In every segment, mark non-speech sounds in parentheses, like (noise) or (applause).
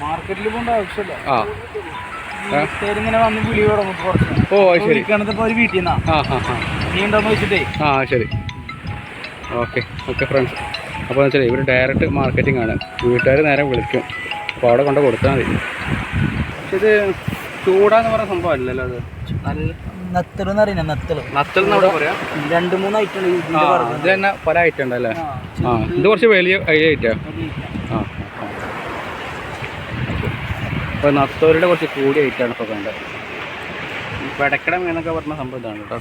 മാർക്കറ്റിൽ പോകേണ്ട ആവശ്യമില്ല. ആ. ഇങ്ങനെ വന്ന് വിളി തുടങ്ങും കുറച്ച് ഓ ശരി. ഒരു വീട്ടിൽ നിന്നാ. ആ ആ ആ. നീ ഉണ്ടോന്ന് വെച്ചിട്ടേ. ആ ശരി. ഓക്കെ ഓക്കെ ഫ്രണ്ട്സ് അപ്പോൾ എന്ന് വെച്ചാൽ ഇവർ ഡയറക്റ്റ് മാർക്കറ്റിംഗ് ആണ്. വീട്ടുകാർ നേരെ വിളിക്കും. അപ്പോൾ അവിടെ കൊണ്ട് കൊടുത്താൽ മതി. പക്ഷെ ഇത് ചൂടാന്ന് പറയുന്ന സംഭവം അല്ലല്ലോ അത്? നല്ല നത്തൽ എന്ന് അറിയുന്ന നത്തൽ നത്തൽ എന്ന് അവിടെ പറയാം? രണ്ട് മൂന്ന് ഐറ്റം ഉണ്ട് ആ ഇതിന്റെ പറഞ്ഞത്. ഇത് തന്നെ പല ഐറ്റം ഉണ്ടല്ലേ? ആ ഇത് കുറച്ച് വലിയ ഐറ്റാ ആ. അപ്പോൾ നത്തോരുടെ കുറച്ച് കൂടിയ ഐറ്റാണ് ഇപ്പോൾ കണ്ടത് ഈ ഇടക്കട മീനൊക്കെ പറഞ്ഞ സംഭവം ഇതാണ് കേട്ടോ.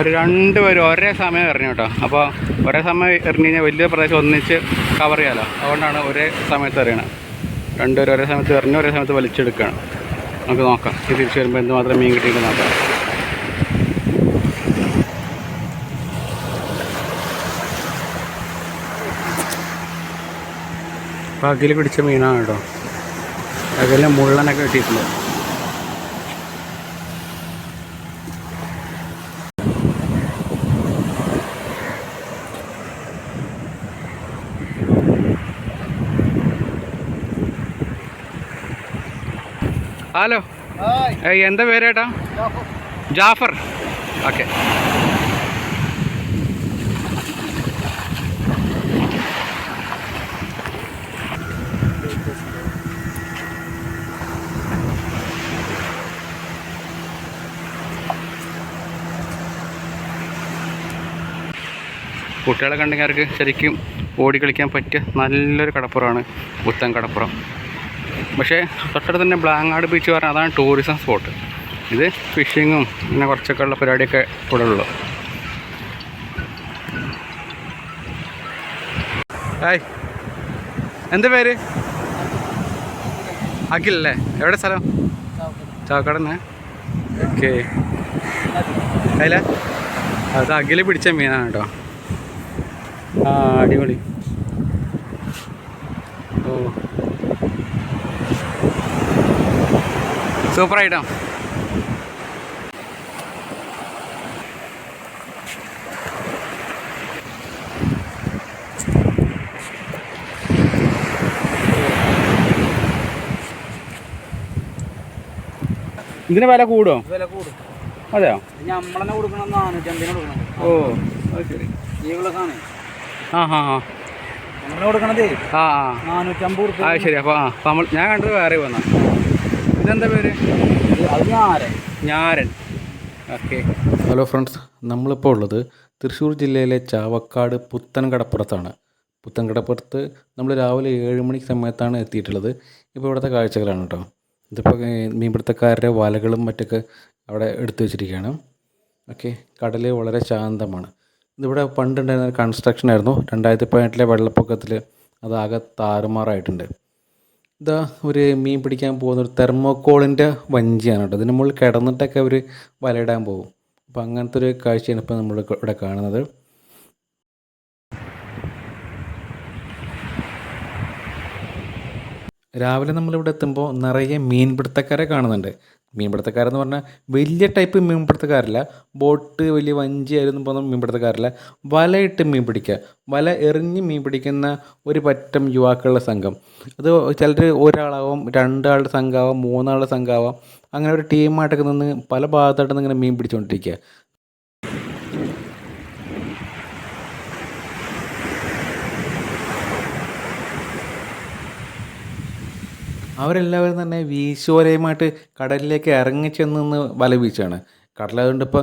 ഒരു രണ്ട് പേരും ഒരേ സമയം എറിഞ്ഞു കേട്ടോ. അപ്പോൾ ഒരേ സമയം എറിഞ്ഞു കഴിഞ്ഞാൽ വലിയ പ്രദേശം ഒന്നിച്ച് കവർ ചെയ്യാമല്ലോ അതുകൊണ്ടാണ് ഒരേ സമയത്ത് എറിയണത് രണ്ടുപേരും ഒരേ സമയത്ത് എറിഞ്ഞ് ഒരേ സമയത്ത് വലിച്ചെടുക്കുകയാണ് നമുക്ക് നോക്കാം. ഇത് തിരിച്ചു വരുമ്പോൾ എന്തുമാത്രം മീൻ കിട്ടിയിട്ട് നോക്കാം. പകൽ പിടിച്ച മീനാണ് കേട്ടോ. പകലിന് മുള്ളനൊക്കെ കിട്ടിയിട്ടുണ്ട് ഹലോ. എന്താ പേരേട്ടാ ജാഫർ. ഓക്കെ. കുട്ടികളെ കണ്ടെങ്കിൽ അവർക്ക് ശരിക്കും ഓടി കളിക്കാൻ പറ്റിയ നല്ലൊരു കടപ്പുറമാണ് പുത്തൻ കടപ്പുറം. പക്ഷേ തൊട്ടടുത്ത് തന്നെ ബ്ലാങ്ങാട് ബീച്ച് പറഞ്ഞാൽ അതാണ് ടൂറിസം സ്പോട്ട് ഇത് ഫിഷിങ്ങും പിന്നെ കുറച്ചൊക്കെ ഉള്ള പരിപാടിയൊക്കെ ഇവിടെ ഉള്ളു. ഹായ്. എന്താ പേര്? അഖിലല്ലേ എവിടെ സ്ഥലം? ചാവക്കാടന്നെ ഓക്കെ അതിലെ അത് അഖിൽ പിടിച്ച മീനാണ് കേട്ടോ. ആ അടിപൊളി. ഓ. Super item. ഇതിന് വില കൂടുമോ വില കൂടും. അതെയോ? നമ്മളെന്നെ കൊടുക്കണം നാനൂറ്റമ്പതിന് കൊടുക്കണം ഓ. ശരി. ഈ ജീവുകളൊക്കെ ആ കൊടുക്കണതേ ആ ആ. നാനൂറ്റമ്പത് ആ റുപ്യ ശരി. അപ്പോൾ ആ അപ്പോൾ നമ്മൾ ഞാൻ കണ്ടത് വേറെ വന്ന. ഇതെന്താ പേര്? അത് ഞാരൻ. ഓക്കെ. ഹലോ ഫ്രണ്ട്സ് നമ്മളിപ്പോൾ ഉള്ളത് തൃശ്ശൂർ ജില്ലയിലെ ചാവക്കാട് പുത്തൻകടപ്പുറത്താണ്. പുത്തൻകടപ്പുറത്ത് പുത്തൻ നമ്മൾ രാവിലെ ഏഴ് മണി സമയത്താണ് എത്തിയിട്ടുള്ളത്. ഇപ്പോൾ ഇവിടുത്തെ കാഴ്ചകളാണ് കേട്ടോ. ഇതിപ്പോൾ മീൻപിടുത്തക്കാരുടെ വലകളും മറ്റൊക്കെ അവിടെ എടുത്തു വെച്ചിരിക്കുകയാണ്. ഓക്കെ. കടൽ വളരെ ശാന്തമാണ്. ഇതിവിടെ പണ്ടുണ്ടായിരുന്ന കൺസ്ട്രക്ഷൻ ആയിരുന്നു. രണ്ടായിരത്തി പതിനെട്ടിലെ വെള്ളപ്പൊക്കത്തിൽ അതാകെ താറുമാറായിട്ടുണ്ട്. ഇതാ ഒരു മീൻ പിടിക്കാൻ പോകുന്ന ഒരു തെർമോക്കോളിന്റെ വഞ്ചിയാണ് കേട്ടോ. ഇതിന് മുകളിൽ കിടന്നിട്ടൊക്കെ അവർ വലയിടാൻ പോകും. അപ്പോൾ അങ്ങനത്തെ ഒരു കാഴ്ചയാണ് ഇപ്പോൾ നമ്മൾ ഇവിടെ കാണുന്നത്. രാവിലെ നമ്മളിവിടെ എത്തുമ്പോൾ നിറയെ മീൻപിടുത്തക്കാരെ കാണുന്നുണ്ട്. മീൻപിടുത്തക്കാരെന്ന് പറഞ്ഞാൽ വലിയ ടൈപ്പ് മീൻപിടുത്തക്കാരല്ല. ബോട്ട് വലിയ വഞ്ചി ആയിരുന്നു പോകുന്ന മീൻപിടുത്തക്കാരല്ല. വലയിട്ട് മീൻ പിടിക്കുക വല എറിഞ്ഞ് മീൻ പിടിക്കുന്ന ഒരു പറ്റം യുവാക്കളുടെ സംഘം. അത് ചിലർ ഒരാളാവാം രണ്ടാളുടെ സംഘമാവാം മൂന്നാളുടെ സംഘമാവാം അങ്ങനെ ഒരു ടീമായിട്ടൊക്കെ നിന്ന് പല ഭാഗത്തായിട്ട് നിന്ന് ഇങ്ങനെ മീൻ പിടിച്ചുകൊണ്ടിരിക്കുക അവരെല്ലാവരും തന്നെ വീശുവലയുമായിട്ട് കടലിലേക്ക് ഇറങ്ങി ചെന്ന് വല വീശാണ്. കടലായതുകൊണ്ട് ഇപ്പോൾ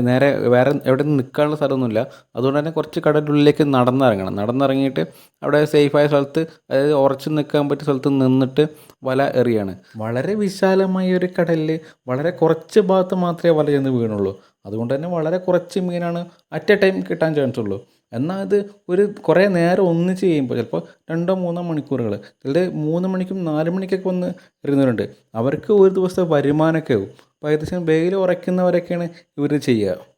നേരെ വേറെ എവിടെ നിൽക്കാനുള്ള സ്ഥലമൊന്നുമില്ല. അതുകൊണ്ട് തന്നെ കുറച്ച് കടലുള്ളിലേക്ക് നടന്നിറങ്ങണം. നടന്നിറങ്ങിയിട്ട് അവിടെ സേഫായ സ്ഥലത്ത് അതായത് ഉറച്ചു നിൽക്കാൻ പറ്റിയ സ്ഥലത്ത് നിന്നിട്ട് വല എറിയാണ്. വളരെ വിശാലമായ ഒരു കടലിൽ വളരെ കുറച്ച് ഭാഗത്ത് മാത്രമേ വല ചെന്ന് വീണുള്ളൂ. അതുകൊണ്ട് തന്നെ വളരെ കുറച്ച് മീനാണ് അറ്റ് എ ടൈം കിട്ടാൻ ചാൻസ് ഉള്ളൂ എന്നാൽ അത് ഒരു കുറേ നേരം ഒന്നിച്ച് ചെയ്യുമ്പോൾ ചിലപ്പോൾ രണ്ടോ മൂന്നോ മണിക്കൂറുകൾ ചിലർ മൂന്ന് മണിക്കും നാല് മണിക്കൊക്കെ വന്ന് എറിയുന്നവരുണ്ട് അവർക്ക് ഒരു ദിവസത്തെ വരുമാനമൊക്കെ ആവും. അപ്പോൾ ഏകദേശം വെയിൽ ഉറയ്ക്കുന്നവരൊക്കെയാണ് ഇവർ ചെയ്യുക.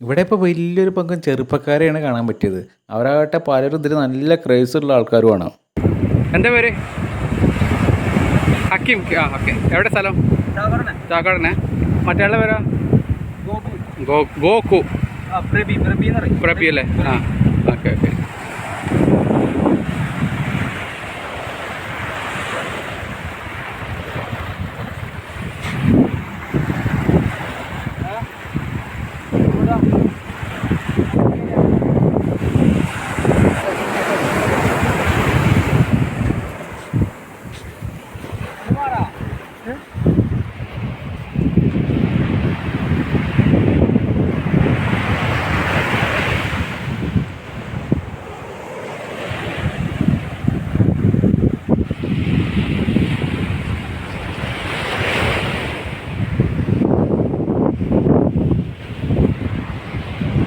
ഇവിടെ ഇപ്പോൾ വലിയൊരു പങ്കും ചെറുപ്പക്കാരെയാണ് കാണാൻ പറ്റിയത്. അവരാകട്ടെ പലരും ഇതിൽ നല്ല ക്രേസുള്ള ആൾക്കാരുമാണ്. എന്റെ പേര്? ഹക്കീം ആ ഓക്കെ. എവിടെ സ്ഥലം? ചാക്കാടനെ മറ്റേ പേരാ? ഗോകു ഗോകു പ്രബി അല്ലേ? ആ ഓക്കെ ഓക്കെ ഇവിടെ. ഇത് മാറാ.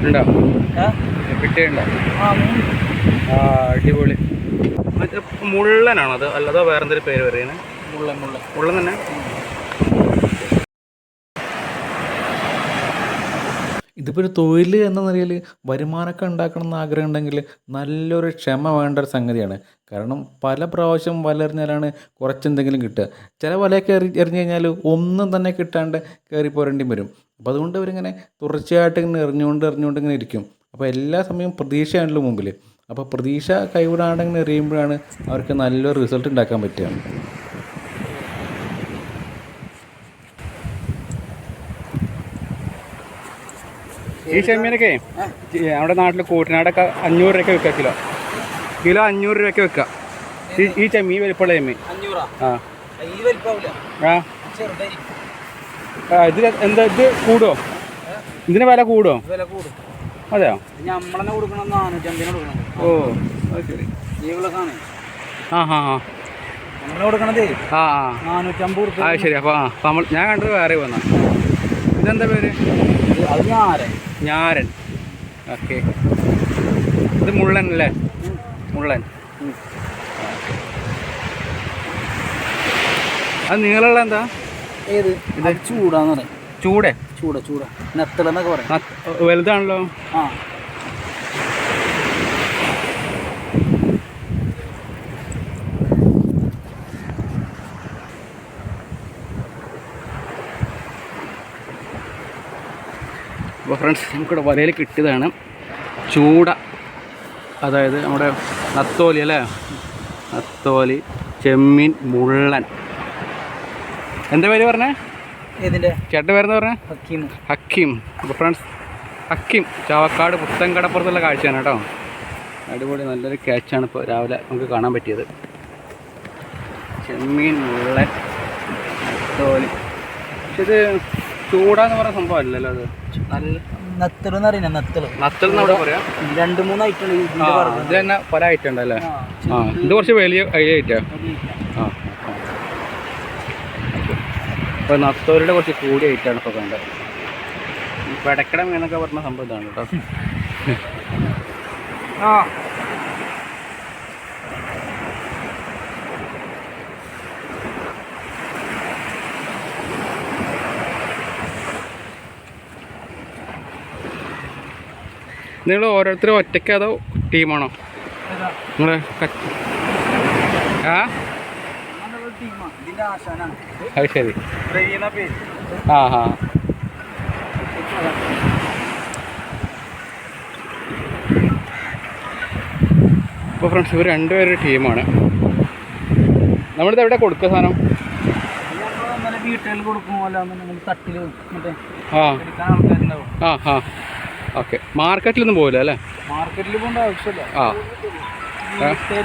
ഉണ്ടോ? കിട്ടിയുണ്ടോ അടിപൊളി. മറ്റേ മുള്ളനാണോ അത്? അല്ലാതെ വേറെന്തൊരു പേര് പറയുന്നത് മുള്ളൻ മുള്ളൻ. മുള്ളൻ തന്നെ? ഇതിപ്പോൾ ഒരു തൊഴിൽ എന്ന നിലയിൽ വരുമാനമൊക്കെ ഉണ്ടാക്കണം എന്ന് ആഗ്രഹം ഉണ്ടെങ്കിൽ നല്ലൊരു ക്ഷമ വേണ്ട ഒരു സംഗതിയാണ്. കാരണം പല പ്രാവശ്യം വലറിഞ്ഞാലാണ് കുറച്ചെന്തെങ്കിലും കിട്ടുക. ചില വലയൊക്കെ എറി എറിഞ്ഞു കഴിഞ്ഞാൽ ഒന്നും തന്നെ കിട്ടാണ്ട് കയറി പോരേണ്ടി വരും. അപ്പോൾ അതുകൊണ്ട് അവരിങ്ങനെ തുടർച്ചയായിട്ട് ഇങ്ങനെ എറിഞ്ഞുകൊണ്ട് എറിഞ്ഞുകൊണ്ട് ഇങ്ങനെ ഇരിക്കും. അപ്പോൾ എല്ലാ സമയവും പ്രതീക്ഷയാണല്ലോ മുമ്പിൽ അപ്പോൾ പ്രതീക്ഷ കൈവിടാണ്ട് ഇങ്ങനെ എറിയുമ്പോഴാണ് അവർക്ക് നല്ലൊരു റിസൾട്ട് ഉണ്ടാക്കാൻ പറ്റുക. ഈ ചെമ്മീനൊക്കെ നമ്മുടെ നാട്ടിൽ കൂട്ടനാടൊക്കെ അഞ്ഞൂറ് രൂപയ്ക്ക് വെക്കുക കിലോ. കിലോ അഞ്ഞൂറ് രൂപയ്ക്ക് വെക്കുക ഈ ചെമ്മീൻ വലിപ്പമുള്ള ചെമ്മീൻ. ആ. ഇത് എന്താ ഇത് കൂടുമോ ഇതിന് വില കൂടുമോ അതെയോ? ഓ ശരി. അപ്പൊ സാധനം. ആ ഹാ ആ. നമ്മളെ കൊടുക്കണതേ ആ ആ. നാനൂറ്റമ്പത് ആ ശരി. അപ്പോൾ ആ നമ്മൾ ഞാൻ കണ്ടത് വേറെ വന്നാ. ഇതെന്താ പേര്? ഞാരൻ. ഓക്കെ. ഇത് മുള്ളൻ അല്ലേ? മുള്ളൻ. അത് നീളമുള്ള എന്താ? ഏത്? ഇത് ചൂടാന്ന് പറയും. ചൂടേ? ചൂട ചൂട. നെത്തലെന്നൊക്കെ പറയും. വലുതാണല്ലോ? ആ. ഫ്രണ്ട്സ് നമുക്കിവിടെ വലയിൽ കിട്ടിയതാണ്. ചൂട അതായത് നമ്മുടെ നത്തോലി അല്ലേ? നത്തോലി ചെമ്മീൻ മുള്ളൻ. എന്താ പേര് പറഞ്ഞേ? ഇതിന്റെ ചേട്ടന്റെ പേരെന്ന് പറഞ്ഞേ? ഹക്കീം. ഹക്കീം. അപ്പോൾ ഫ്രണ്ട്സ് ഹക്കീം. ചാവക്കാട് പുത്തൻകടപ്പുറത്തുള്ള കാഴ്ചയാണ് കേട്ടോ. അടിപൊളി നല്ലൊരു ക്യാച്ചാണ് ഇപ്പോൾ രാവിലെ നമുക്ക് കാണാൻ പറ്റിയത്. ചെമ്മീൻ മുള്ളൻ നത്തോലി. പക്ഷേ ഇത് ചൂടാന്ന് പറഞ്ഞ സംഭവം അല്ലല്ലോ അത്. നല്ല നെത്തലെന്ന് അറിയുന്ന നെത്തൽ. നത്തൽ എന്ന് അവിടെ പറയാ? രണ്ട് മൂന്ന് ഐറ്റം. ഇത് തന്നെ പല ഐറ്റം ഉണ്ടല്ലേ ആ, ഇത് കുറച്ച് വലിയ ഐറ്റാ. ഒരു item. ആ അപ്പോൾ നത്തോലിയുടെ കുറച്ച് കൂടിയ ഐറ്റാണ് ഇപ്പോൾ കണ്ടത്. ഈ പെടക്കട മീനൊക്കെ പറഞ്ഞ സംഭവം ഇതാണ് കേട്ടോ. ആ നിങ്ങൾ ഓരോരുത്തരും ഒറ്റയ്ക്ക് അതോ ടീമാണോ? നിങ്ങൾ ആ. അത് ശരി. ആ ഹാ അപ്പോൾ ഫ്രണ്ട്സ് ഇവർ രണ്ടുപേരും ടീമാണ്. നമ്മളിത് എവിടെ കൊടുക്കുക സാധനം വീട്ടിൽ അങ്ങനെ വീട്ടുകളിൽ കൊടുക്കും നമ്മൾ തട്ടിൽ മറ്റേ ആ ആ. മാർക്കറ്റിലൊന്നും പോകില്ല അല്ലേ? മാർക്കറ്റിൽ പോകേണ്ട ആവശ്യമില്ല. ആ.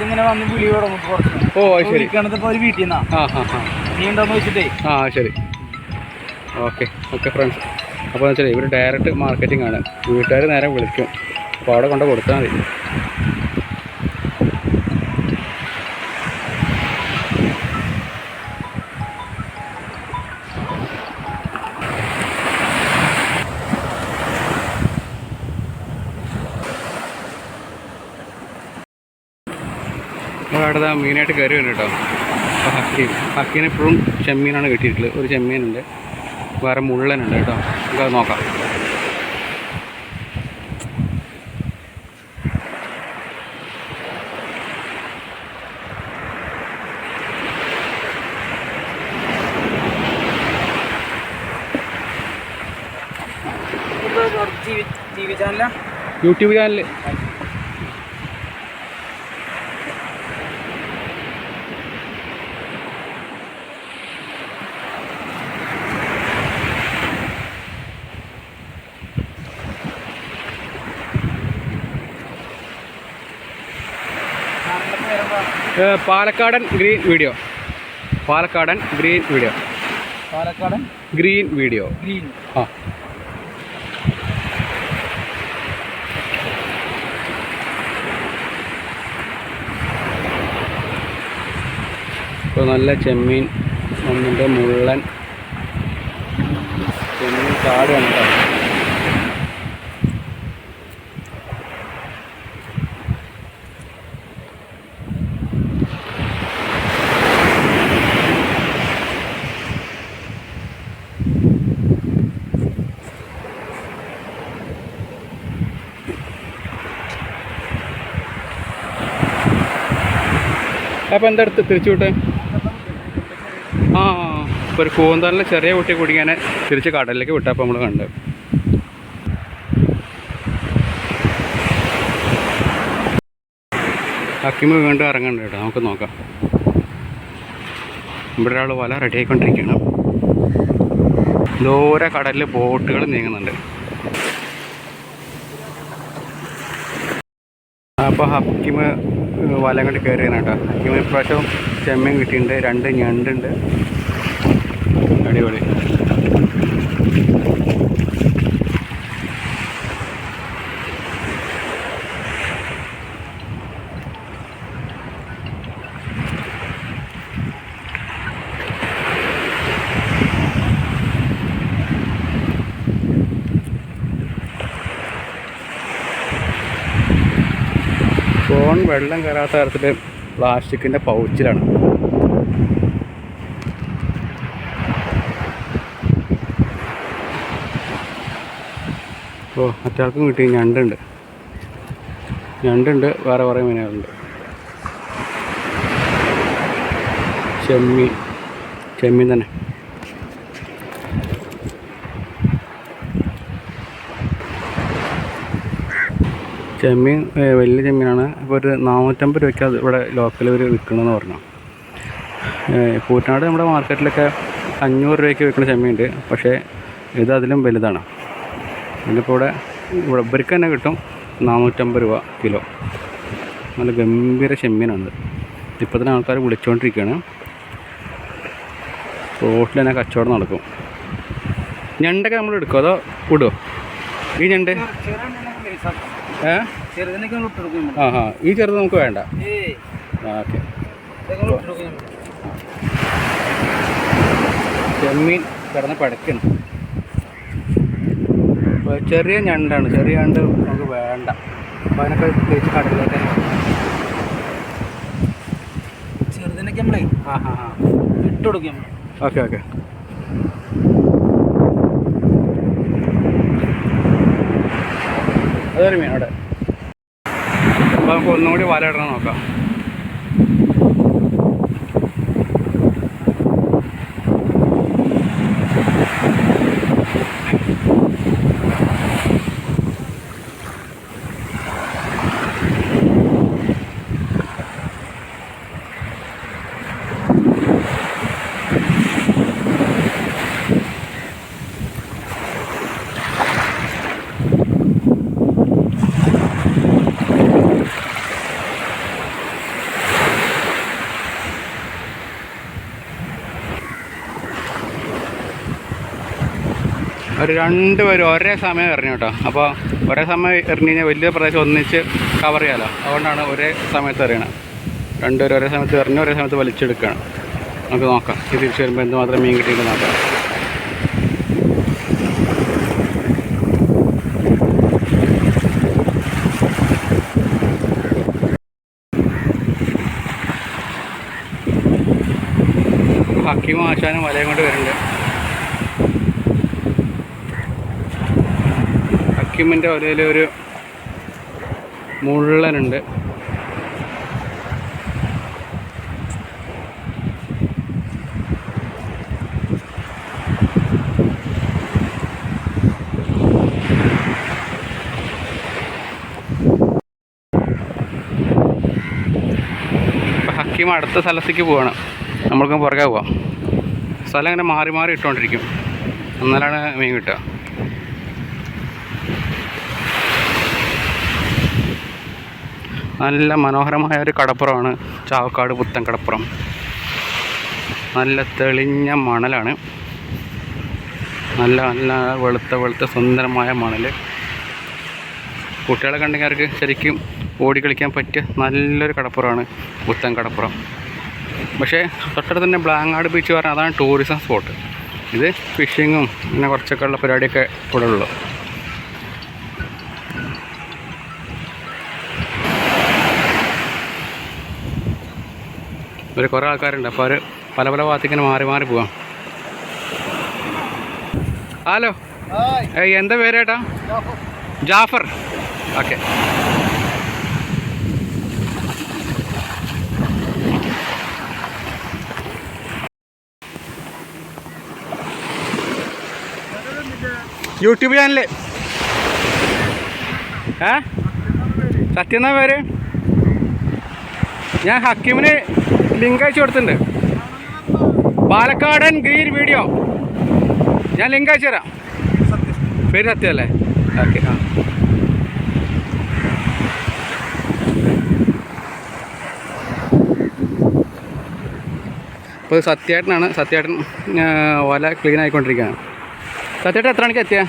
ഇങ്ങനെ വന്ന് വിളി തുടങ്ങും കുറച്ച് ഓ ശരി. ഒരു വീട്ടിൽ നിന്നാ. ആ ആ ആ. നീ ഉണ്ടോന്ന് വെച്ചിട്ടേ? ആ ശരി. ഓക്കെ ഓക്കെ ഫ്രണ്ട്സ് അപ്പോൾ എന്ന് വെച്ചാൽ ഇവർ ഡയറക്റ്റ് മാർക്കറ്റിംഗ് ആണ്. വീട്ടുകാർ നേരെ വിളിക്കും. അപ്പോൾ അവിടെ കൊണ്ട് കൊടുത്താൽ മതി. മീനായിട്ട് കയറി വരും കേട്ടോ. അപ്പോൾ ഹക്കീം. ഹക്കീനെ എപ്പോഴും ചെമ്മീനാണ് കിട്ടിയിട്ടുള്ളത്. ഒരു ചെമ്മീനുണ്ട്. വേറെ മുള്ളനുണ്ട് കേട്ടോ. നമുക്കത് നോക്കാം. യൂട്യൂബ് ചാനൽ ചാനലിന്റെ പേരെന്താ Palakkadan green video. Palakkadan green video. Palakkadan green video. Green. ആ. ഇപ്പോൾ നല്ല ചെമ്മീൻ ഒന്നിന്റെ മുള്ളൻ ചെമ്മീൻ കാട് കേട്ടോ അപ്പോൾ എന്താ എടുത്ത് തിരിച്ചു വിട്ടേ? ആ ഒരു കൂന്തലിന് ചെറിയ കുട്ടി കുടിക്കാനെ തിരിച്ച് കടലിലേക്ക് വിട്ടപ്പോൾ നമ്മൾ കണ്ട്. അക്കിമ വീണ്ടും ഇറങ്ങണ്ട കേട്ടോ നമുക്ക് നോക്കാം. ഇവിടെ ഒരാൾ വല റെഡി ആയിക്കൊണ്ടിരിക്കുകയാണ്. ദൂരെ കടലിൽ ബോട്ടുകൾ നീങ്ങുന്നുണ്ട്. അപ്പോൾ ഹക്കിമ് വല കൊണ്ട് കയറിയാണ് കേട്ടോ. ഇപ്രാവശ്യം ചെമ്മീൻ കിട്ടിയിട്ടുണ്ട് രണ്ട് ഞണ്ടുണ്ട്. അടിപൊളി. വെള്ളം കയറാത്ത തരത്തിൽ പ്ലാസ്റ്റിക്കിന്റെ പൗച്ചിലാണ്. ഓ മറ്റാൾക്കും കിട്ടി. ഞണ്ടുണ്ട്. ഞണ്ടുണ്ട് വേറെ കുറേ മീനുകളുണ്ട്. ചെമ്മീൻ. ചെമ്മീൻ തന്നെ. ചെമ്മീൻ വലിയ ചെമ്മീനാണ്. അപ്പോൾ ഒരു നാനൂറ്റമ്പത് രൂപയ്ക്ക് അത് ഇവിടെ ലോക്കൽ ഒരു വിൽക്കണമെന്ന് പറഞ്ഞു. കൂറ്റനാട് നമ്മുടെ മാർക്കറ്റിലൊക്കെ അഞ്ഞൂറ് രൂപയ്ക്ക് വിൽക്കുന്ന ചെമ്മീനുണ്ട്. പക്ഷേ ഇത് അതിലും വലുതാണ്. ഇതിപ്പോൾ ഇവിടെ ഇവിടെ ഇവർക്ക് തന്നെ കിട്ടും നാനൂറ്റമ്പത് രൂപ കിലോ. നല്ല ഗംഭീര ചെമ്മീനാണ് ഇപ്പോൾ തന്നെ ആൾക്കാർ വിളിച്ചുകൊണ്ടിരിക്കുകയാണ് റോട്ടിൽ തന്നെ കച്ചവടം നടക്കും. ഞണ്ടൊക്കെ നമ്മൾ എടുക്കുമോ അതോ വിടുമോ ഈ ഞണ്ട്? ഏ? ആ ഹാ ഈ ചെറുത് നമുക്ക് വേണ്ട. ഓക്കെ. ചെമ്മീൻ കിടന്ന് പടക്കണം ചെറിയ ഞണ്ടാണ്. ചെറിയ ഞണ്ട് നമുക്ക് വേണ്ട. അപ്പോൾ അതിനൊക്കെ തേച്ച് കടലിലേക്ക് ചെറുതിനൊക്കെ നമ്മളെ ആ ഹാ ഹാ ഇട്ടെടുക്കും ഓക്കെ ഓക്കെ. അതൊരു മീൻ അവിടെ. അപ്പോൾ നമുക്ക് ഒന്നുകൂടി വല ഇടണം നോക്കാം. രണ്ട് പേരും ഒരേ സമയം എറിഞ്ഞു കേട്ടോ. അപ്പോൾ ഒരേ സമയം എറിഞ്ഞു കഴിഞ്ഞാൽ വലിയ പ്രദേശം ഒന്നിച്ച് കവർ ചെയ്യാമല്ലോ അതുകൊണ്ടാണ് ഒരേ സമയത്ത് എറിയണത് രണ്ടുപേരും ഒരേ സമയത്ത് എറിഞ്ഞ് ഒരേ സമയത്ത് വലിച്ചെടുക്കുകയാണ് നമുക്ക് നോക്കാം. ഇത് തിരിച്ച് വരുമ്പോൾ എന്തുമാത്രം മീൻ കിട്ടിയിട്ട് നോക്കാം. ഹക്കിയും ആശാനും വലയും കൊണ്ട് വരുന്നുണ്ട്. വൈക്കുമ്പിന്റെ ഒരു മുള്ളനുണ്ട്. ഹക്കീം അടുത്ത സ്ഥലത്തേക്ക് പോവാണ്. നമ്മൾക്കും പുറകെ പോവാം. സ്ഥലം ഇങ്ങനെ മാറി മാറി ഇട്ടുകൊണ്ടിരിക്കും. എന്നാലാണ് മീൻ കിട്ടുക. നല്ല മനോഹരമായ ഒരു കടപ്പുറമാണ് ചാവക്കാട് പുത്തൻ കടപ്പുറം. നല്ല തെളിഞ്ഞ മണലാണ്. നല്ല നല്ല വെളുത്ത വെളുത്ത സുന്ദരമായ മണൽ കുട്ടികളെ കണ്ടെങ്കിൽ ശരിക്കും ഓടി കളിക്കാൻ പറ്റിയ നല്ലൊരു കടപ്പുറമാണ് പുത്തൻ കടപ്പുറം. പക്ഷേ തൊട്ടടുത്ത് തന്നെ ബ്ലാങ്ങാട് ബീച്ച് പറഞ്ഞാൽ അതാണ് ടൂറിസം സ്പോട്ട് ഇത് ഫിഷിങ്ങും പിന്നെ കുറച്ചൊക്കെ ഉള്ള പരിപാടിയൊക്കെ ഇവിടെ ഉള്ളു ഒരു കുറേ ആൾക്കാരുണ്ട്. അപ്പോൾ അവർ പല പല ഭാഗത്തേക്കിങ്ങനെ മാറി മാറി പോവാം. ഹലോ. എന്താ പേരേട്ടാ ജാഫർ. ഓക്കെ. YouTube channel. ഏ? സത്യം എന്നാ പേര്? ഞാൻ ഹക്കീമിന് ലിങ്ക് അയച്ചു കൊടുത്തിട്ടുണ്ട്. പാലക്കാടൻ ഗ്രീൻ വീഡിയോ ഞാൻ ലിങ്ക് അയച്ചു തരാം. പേര് സത്യമല്ലേ ഓക്കെ ആ. അപ്പോൾ സത്യേട്ടനാണ്. സത്യേട്ടൻ ഓല ക്ലീൻ ആയിക്കൊണ്ടിരിക്കുകയാണ്. സത്യേട്ടൻ എത്ര മണിക്ക് എത്തിയ?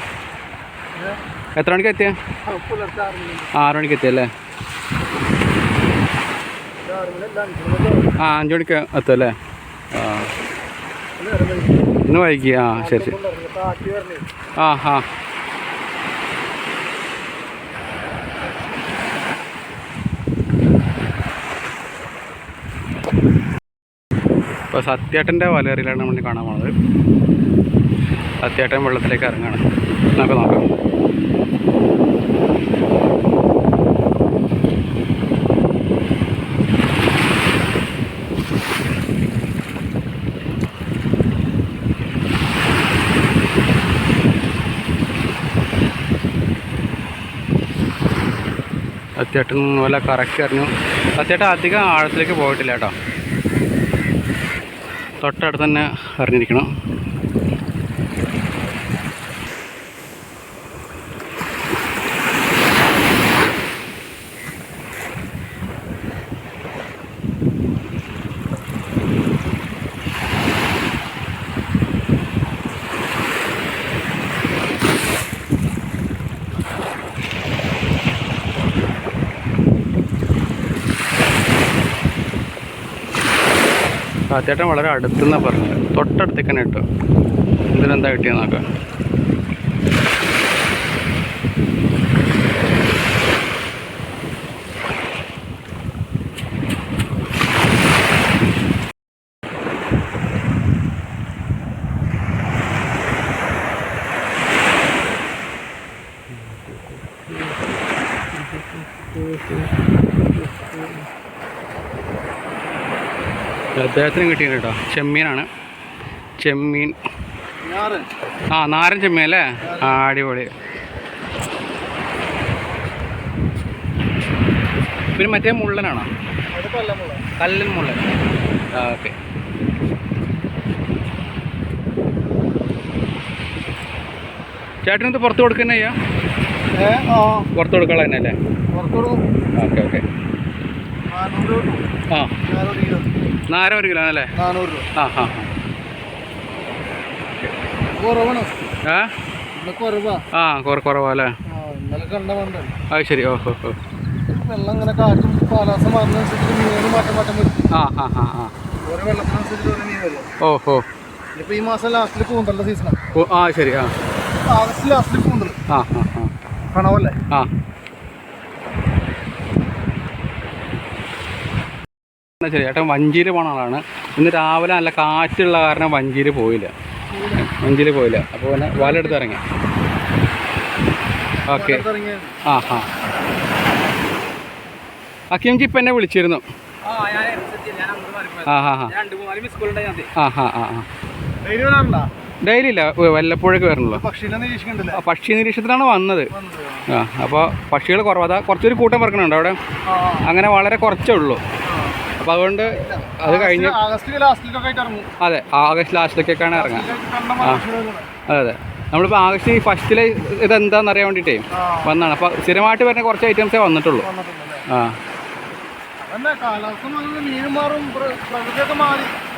എത്ര മണിക്ക് എത്തിയ? ആറ് മണിക്ക് എത്തിയല്ലേ ആറ് മണി അല്ല അഞ്ച് മണി ആ അഞ്ച് മണിക്ക് എത്തും അല്ലേ? ആ. ഇന്ന് വൈകി ആ ശരി ശരി. ആ ആ. ഇപ്പോൾ സത്യേട്ടന്റെ വലയറിയിലാണ് നമ്മൾ കാണാൻ പോണത്. സത്യേട്ടൻ വെള്ളത്തിലേക്ക് ഇറങ്ങാണ്. നമുക്ക് നോക്കാം. സത്യേട്ടൻ വല്ല കറക്റ്റ് അറിഞ്ഞു. സത്യേട്ടൻ അധികം ആഴത്തിലേക്ക് പോയിട്ടില്ല കേട്ടോ. തൊട്ടടുത്ത് തന്നെ അറിഞ്ഞിരിക്കണം. സത്യേട്ടൻ വളരെ അടുത്തുനിന്നാണ് പറഞ്ഞത്. തൊട്ടടുത്തേക്ക് തന്നെ ഇട്ടു. ഇതിനെന്താ അദ്ദേഹത്തിന് കിട്ടിയത് കേട്ടോ. ചെമ്മീനാണ്. ചെമ്മീൻ. ആ നാരൻ ചെമ്മീൻ അല്ലേ? ആ അടിപൊളി. പിന്നെ മറ്റേ മുള്ളനാണോ? കല്ലൻ മുള്ളൻ. ആ ഓക്കെ. ചേട്ടനത് പുറത്ത് കൊടുക്കുന്നയ്യാ പുറത്ത് കൊടുക്കാനുള്ള തന്നെ അല്ലേ ഓക്കെ ഓക്കെ. ആ. കിലോ നാര ഒരു കിലോ അല്ലേ നാനൂറ് രൂപ. ആ ആ ആ. കുറവാ. ആ കുറ ഇന്നലെ കണ്ട അത് ശരി ഓ വെള്ളം ഇങ്ങനെ കാറ്റും കാലാവസ്ഥ മാറുന്നതനുസരിച്ച് മീന് മാറ്റം മാറ്റം വരും. ആ ആ ആ ആ. ഓരോ വെള്ളത്തിനനുസരിച്ച് ഓരോ മീൻ വരും. ഓ ഓ. ഇനിയിപ്പോൾ ഈ മാസം ലാസ്റ്റിൽ കൂന്തലിന്റെ സീസണാണ് ആ ശരി ആ. ആഗസ്റ്റ് ലാസ്റ്റിൽ കൂന്തൽ. ആ ആ ആ. കണവല്ലേ? ആ. ശരി ഏട്ടൻ വഞ്ചിയിൽ പോണ ആളാണ്. ഇന്ന് രാവിലെ നല്ല കാറ്റുള്ള കാരണം വഞ്ചിയിൽ പോയില്ല. വഞ്ചിയിൽ പോയില്ല. അപ്പോൾ പിന്നെ വലെടുത്ത് ഇറങ്ങി. ഓക്കെ. ആ ഹാ അക്കിയംക്ക് ഇപ്പം എന്നെ വിളിച്ചിരുന്നു. ആ ഹാ ഹാ ആ ഹാ ആ. ആ ഡെയിലി ഇല്ല. വല്ലപ്പോഴൊക്കെ വരണല്ലോ പക്ഷീനെ നിരീക്ഷിക്കണ്ടല്ലേ? ആ, പക്ഷി നിരീക്ഷണത്തിലാണ് വന്നത്. ആ. അപ്പോൾ പക്ഷികൾ കുറവാ. കുറച്ചൊരു കൂട്ടം പറക്കണുണ്ടോ അവിടെ. ആ. അങ്ങനെ വളരെ കുറച്ചേ ഉള്ളൂ. അപ്പോൾ അതുകൊണ്ട് അത് കഴിഞ്ഞ് അതെ ആഗസ്റ്റ് ലാസ്റ്റിലേക്കാണ് ഇറങ്ങുക. അതെ അതെ. നമ്മളിപ്പോൾ ആഗസ്റ്റ് ഫസ്റ്റിൽ ഇതെന്താണെന്ന് അറിയാൻ വേണ്ടിയിട്ടേ വന്നാണ്. അപ്പോൾ സ്ഥിരമായിട്ട് വരുന്ന കുറച്ച് ഐറ്റംസേ വന്നിട്ടുള്ളൂ. ആ.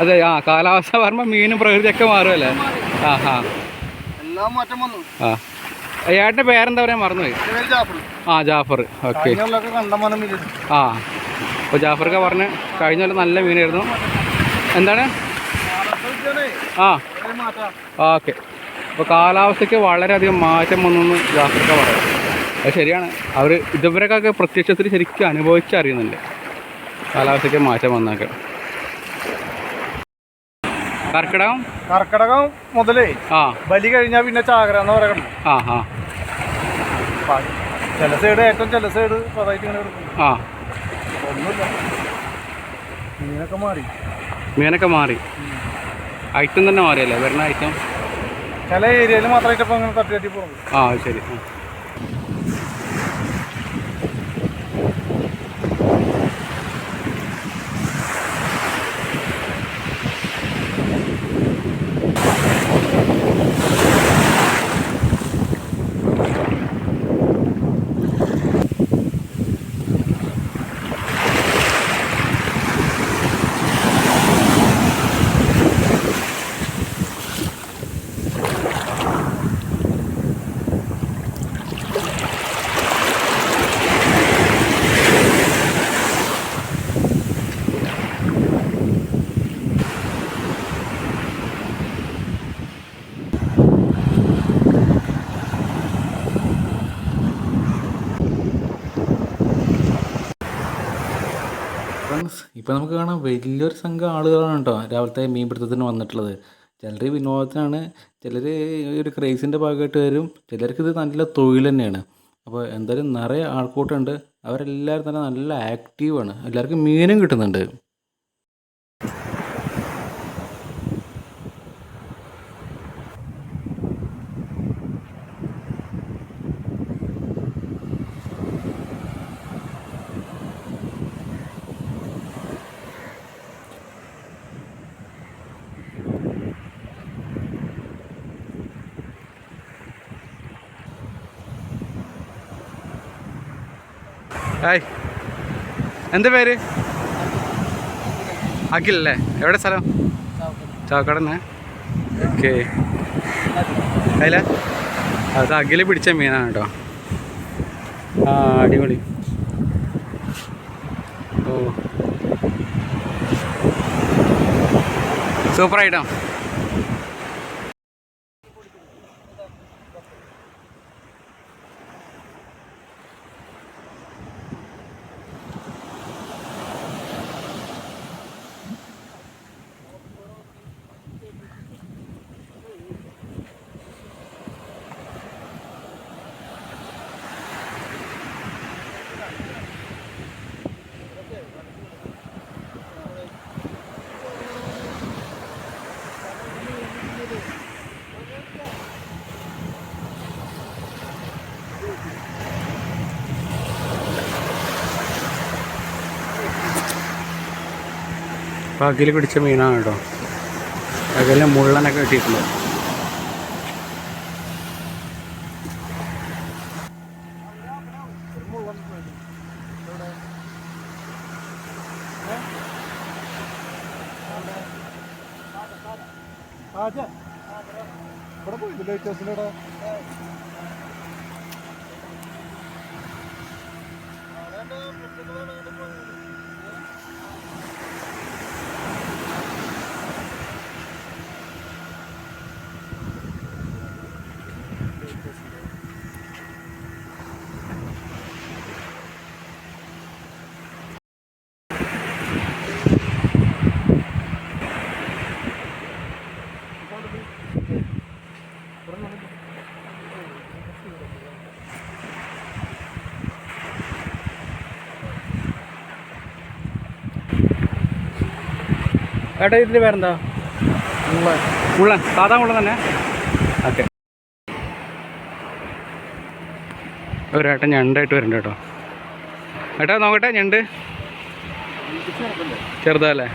അതെ ആ കാലാവസ്ഥ പറയുമ്പോൾ മീനും പ്രകൃതിയൊക്കെ മാറുമല്ലേ ആ ഹാ ആ. ഏട്ടന്റെ പേരെന്താ പറയാൻ മറന്നുപോയി? ആ ജാഫർ. ഓക്കെ. ആ. അപ്പോൾ ജാഫർക്ക് പറഞ്ഞ് കഴിഞ്ഞ കൊല്ലം നല്ല മീനായിരുന്നു. എന്താണ്? ആ. ഓക്കെ. അപ്പോൾ കാലാവസ്ഥയ്ക്ക് വളരെയധികം മാറ്റം വന്നെന്ന് ജാഫർക്ക പറയാം. അത് ശരിയാണ്. അവർ ഇതുവരെയൊക്കെ പ്രത്യക്ഷത്തിൽ ശരിക്കും അനുഭവിച്ചറിയുന്നുണ്ട്. കാലാവസ്ഥയ്ക്ക് മാറ്റം വന്നൊക്കെ കർക്കിടകം? കർക്കിടകം മുതലേ ആ. ബലി കഴിഞ്ഞാൽ പിന്നെ ചാകര എന്ന് പറയണം ആ ആ. ചില സൈഡ് ഏറ്റവും ചില സൈഡ് പതായിട്ട് ഇങ്ങനെ എടുക്കും. ആ. മീനൊക്കെ മാറി. മീനൊക്കെ മാറി. ഐറ്റം തന്നെ മാറിയല്ലേ? വരുന്ന ഐറ്റം ചില ഏരിയയിൽ മാത്രമായിട്ട് ഇപ്പം അങ്ങനെ തട്ടി തട്ടി പോകുന്നു ആ ശരി. ആ. ഫ്രണ്ട്സ് ഇപ്പോൾ നമുക്ക് കാണാം വലിയൊരു സംഘം ആളുകളാണ് കേട്ടോ രാവിലത്തെ മീൻപിടുത്തത്തിന് വന്നിട്ടുള്ളത്. ചിലർ വിനോദത്തിനാണ് ചിലർ ഒരു ക്രേസിന്റെ ഭാഗമായിട്ട് വരും. ചിലർക്ക് ഇത് നല്ല തൊഴിൽ തന്നെയാണ്. അപ്പോൾ എന്തായാലും നിറയെ ആൾക്കൂട്ടമുണ്ട്. അവരെല്ലാവരും തന്നെ നല്ല ആക്റ്റീവാണ് എല്ലാവർക്കും മീനും കിട്ടുന്നുണ്ട്. ഹായ്. എന്താ പേര്? അഖിൽ അല്ലേ? എവിടെ സ്ഥലം? ചാവക്കാടന്നെ ഓക്കെ. അതില അത് അഖിൽ പിടിച്ച മീനാണ് കേട്ടോ. ആ അടിപൊളി. ഓ. സൂപ്പർ ഐറ്റം അപ്പോൾ പിടിച്ച മീനാണ് കേട്ടോ. പകലിന് മുള്ളനൊക്കെ കിട്ടിയിട്ടുണ്ട് ഇവിടെ പോയി ലൈറ്റ് ഹൗസിലൂടെ ഏട്ടാ ഇതിന്റെ പേരെന്താ? ഉള്ളൻ. സാധാ ഉള്ളൻ തന്നെ? ഓക്കെ. ഒരേട്ടൻ ഞണ്ടായിട്ട് വരുന്നുണ്ട് കേട്ടോ. ഏട്ടാ നോക്കട്ടെ ഞണ്ട്? ചെറുതല്ലേ?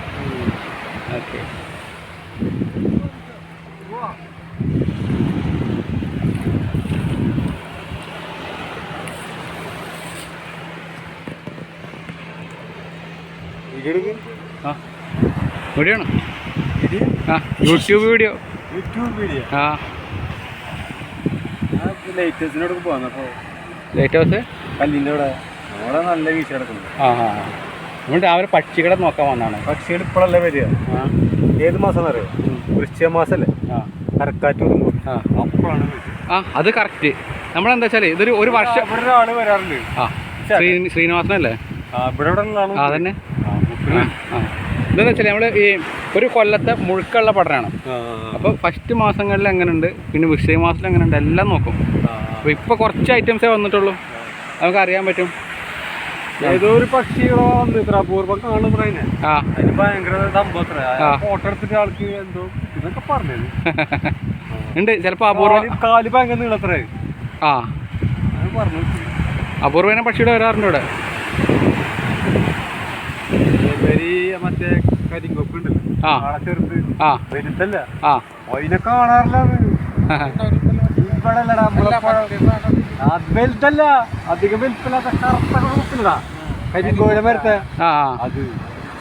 ഓക്കെ ആ വീഡിയോ ആണ് ആ യൂട്യൂബ് വീഡിയോ യൂട്യൂബ് വീഡിയോ ആ. അപ്പോൾ ലൈറ്റ് ഹൗസ് അവിടെ അവിടെ. നല്ല വീഴ്ച കിടക്കുന്നു. ആ ആ ആ. നമ്മൾ രാവിലെ പക്ഷികളെ നോക്കാൻ വന്നാണ്. പക്ഷികൾ ഇപ്പോഴല്ലേ വരിക? ഏത് മാസം അറിയോ വൃശ്ചിക മാസല്ലേ? ആ. കരക്കാറ്റ് ആ. അപ്പോഴാണ് ആ അത് കറക്റ്റ് നമ്മളെന്താ വെച്ചാൽ ഇതൊരു ഒരു വർഷം ഇവിടെ ആൾ വരാറുണ്ട്. ആ. ശ്രീ. ശ്രീനിവാസനല്ലേ? ഇവിടെ ആ. ആ ആ. എന്താണെന്ന് വെച്ചാൽ നമ്മൾ ഈ ഒരു കൊല്ലത്തെ മുഴുക്കുള്ള പഠനമാണ് അപ്പോൾ ഫസ്റ്റ് മാസങ്ങളിൽ എങ്ങനെയുണ്ട് പിന്നെ വിഷയ മാസത്തിൽ എങ്ങനെയുണ്ട് എല്ലാം നോക്കും. അപ്പോൾ ഇപ്പോൾ കുറച്ച് ഐറ്റംസേ വന്നിട്ടുള്ളൂ. നമുക്ക് അറിയാൻ പറ്റും. ഏതോ ഒരു പക്ഷികളോ വന്ന് ഇത്ര അപൂർവം കാണും ആ. അതിന് ഭയങ്കര സംഭവത്ര. ഫോട്ടോ എടുത്തിട്ട് ആൾക്ക് എന്തോ ഇതൊക്കെ പറഞ്ഞത്. (laughs) ഉണ്ട്. ചിലപ്പോൾ അപൂർവം കാൽ ഭയങ്കര നീളത്രേ ആ. പറഞ്ഞു അപൂർവേന പക്ഷിയുടെ വരാറുണ്ട് ഇവിടെ. മറ്റേ ആ. വലുതല്ല. ആ. അതിനെ കാണാറില്ല അത്. വലുതല്ല. അധികം വലുപ്പമില്ലാത്ത കറുത്ത ഗ്രൂപ്പില്ലടാ കരിങ്കോയുടെ മരത്തെ ആ. അത്.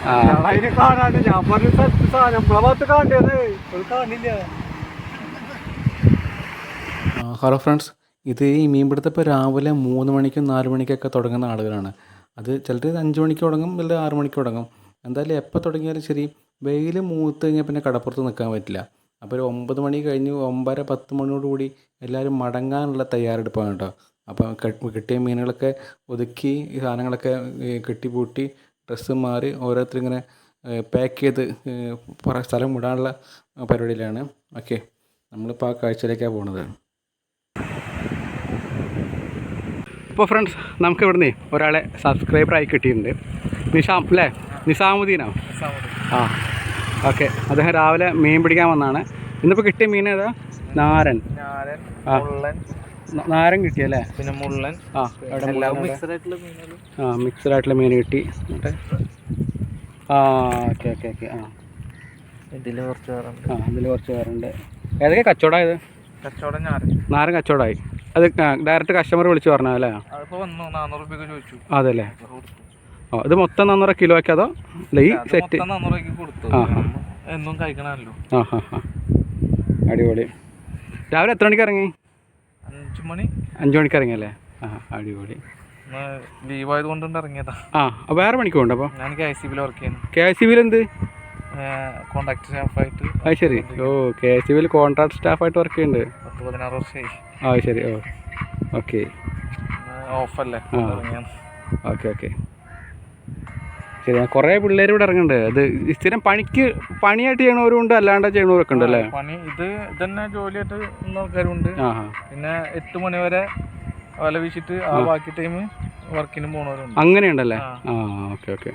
ആ. അതിനെ കാണാണ്ട്. ഞാൻ പറഞ്ഞ സ്ഥലത്ത് സാധനം നമ്മളെ ഭാഗത്ത് കാണേണ്ടത് കാണില്ല. Hello friends. ഇത് ഈ മീൻപിടുത്തം ഇപ്പോൾ രാവിലെ മൂന്ന് മണിക്കും നാല് മണിക്കൊക്കെ തുടങ്ങുന്ന ആളുകളാണ്. അത് ചിലർ അഞ്ച് മണിക്ക് തുടങ്ങും ചിലർ ആറ് മണിക്ക് തുടങ്ങും. എന്തായാലും എപ്പോൾ തുടങ്ങിയാലും ശരി വെയിൽ മൂത്ത് കഴിഞ്ഞാൽ പിന്നെ കടപ്പുറത്ത് നിൽക്കാൻ പറ്റില്ല. അപ്പോൾ ഒരു ഒമ്പത് മണി കഴിഞ്ഞ് ഒമ്പതര പത്ത് മണിയോടുകൂടി എല്ലാവരും മടങ്ങാനുള്ള തയ്യാറെടുപ്പാണ് കേട്ടോ. അപ്പോൾ കിട്ടിയ മീനുകളൊക്കെ ഒതുക്കി ഈ സാധനങ്ങളൊക്കെ കെട്ടി പൂട്ടി ഡ്രസ്സ് മാറി ഓരോരുത്തരിങ്ങനെ പാക്ക് ചെയ്ത് സ്ഥലം വിടാനുള്ള പരിപാടിയിലാണ്. ഓക്കെ നമ്മളിപ്പോൾ ആ കാഴ്ചയിലേക്കാണ് പോണത്. ഇപ്പോൾ ഫ്രണ്ട്സ് നമുക്ക് ഇവിടുന്ന് ഒരാളെ സബ്സ്ക്രൈബറായി കിട്ടിയിട്ടുണ്ട്. നിഷാം അല്ലേ? നിസാമുദ്ദീനോ? ആ ഓക്കെ. അദ്ദേഹം രാവിലെ മീൻ പിടിക്കാൻ വന്നതാണ് ഇന്നിപ്പോൾ കിട്ടിയ മീൻ ഏതാ? നാരൻ. നാരൻ കിട്ടിയല്ലേ പിന്നെ മുള്ളൻ. ആ ആ മിക്സഡ് ആയിട്ടുള്ള മീൻ കിട്ടി. ആ ഓക്കെ ഓക്കെ ഓക്കെ ആ. ഇതിൽ കുറച്ച് വേറുണ്ട്. ആ ഇതിൽ കുറച്ച് പേരുണ്ട് ഏതൊക്കെ കച്ചവടമായത് കച്ചവടം നാരൻ കച്ചവടമായി അത് ഡയറക്റ്റ് കസ്റ്റമർ വിളിച്ച് പറഞ്ഞു അല്ലേ? അതല്ലേ? ആ ഇത് മൊത്തം നാന്നൂറ് കിലോ ആക്കി അതോ? അല്ല ഈ സെറ്റ് മൊത്തം നാനൂറ് രൂപയ്ക്ക് കൊടുത്തു. ആ, ആ. എന്നും കഴിക്കണമല്ലോ. ആ ഹാ ഹാ അടിപൊളി. രാവിലെ എത്ര മണിക്ക് ഇറങ്ങി? അഞ്ചു മണി. അഞ്ചു മണിക്ക് ഇറങ്ങിയല്ലേ? ആ അടിപൊളി. ലീവ് ആയത് കൊണ്ട് ഇറങ്ങിയതാ. ആ വേറെ മണിക്കൂർ ഉണ്ട് അപ്പോൾ ഞാൻ കെ ഐ സി ബിയിൽ വർക്ക് ചെയ്യുന്നു. കെ ഐ സി ബിയിൽ എന്ത്? കോൺട്രാക്ട് സ്റ്റാഫായിട്ട് അത് ശരി. ഓ കെ ഐ സി ബിയിൽ കോൺട്രാക്ട് സ്റ്റാഫായിട്ട് വർക്ക് ചെയ്യുന്നുണ്ട്. പത്ത് പതിനാറ് വർഷമായി. ആ ശരി. ഓ ഓക്കെ. ഓഫല്ലേ? Okay okay. ശരി കുറേ പിള്ളേർ ഇവിടെ ഇറങ്ങുന്നുണ്ട്. അത് സ്ഥിരം പണിക്ക് പണിയായിട്ട് ചെയ്യണവരുണ്ട് അല്ലാണ്ട് ചെയ്യണവരൊക്കെ ഉണ്ട് അല്ലേ? പണി ഇത് ഇതന്നെ ജോലിയായിട്ട് ആൾക്കാരുണ്ട്. പിന്നെ എട്ട് മണി വരെ വല വീശിട്ട് ആ ബാക്കി ടൈം വർക്കിന് പോണവരുണ്ട്. അങ്ങനെയുണ്ടല്ലേ? ആ. Okay okay.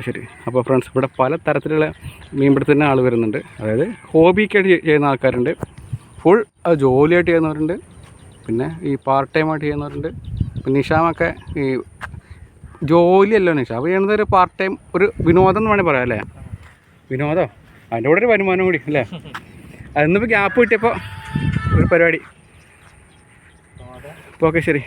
ശരി. അപ്പോൾ ഫ്രണ്ട്സ് ഇവിടെ പല തരത്തിലുള്ള മീൻപിടുത്തത്തിന് ആൾ വരുന്നുണ്ട്. അതായത് ഹോബിക്കായിട്ട് ചെയ്- ചെയ്യുന്ന ആൾക്കാരുണ്ട്. ഫുൾ ജോലിയായിട്ട് ചെയ്യുന്നവരുണ്ട്. പിന്നെ ഈ പാർട്ട് ടൈമായിട്ട് ചെയ്യുന്നവരുണ്ട്. പിന്നെ നിഷാമൊക്കെ ഈ ജോലിയല്ലോ നിഷാം ചെയ്യുന്നത് ഒരു പാർട്ട് ടൈം ഒരു വിനോദം എന്ന് വേണമെങ്കിൽ പറയാം അല്ലേ? വിനോദം? അതിന്റെ കൂടെ ഒരു വരുമാനം കൂടി അല്ലേ? അതിന്നിപ്പോൾ ഗ്യാപ്പ് കിട്ടിയപ്പോൾ ഒരു പരിപാടി. ഓക്കെ ശരി.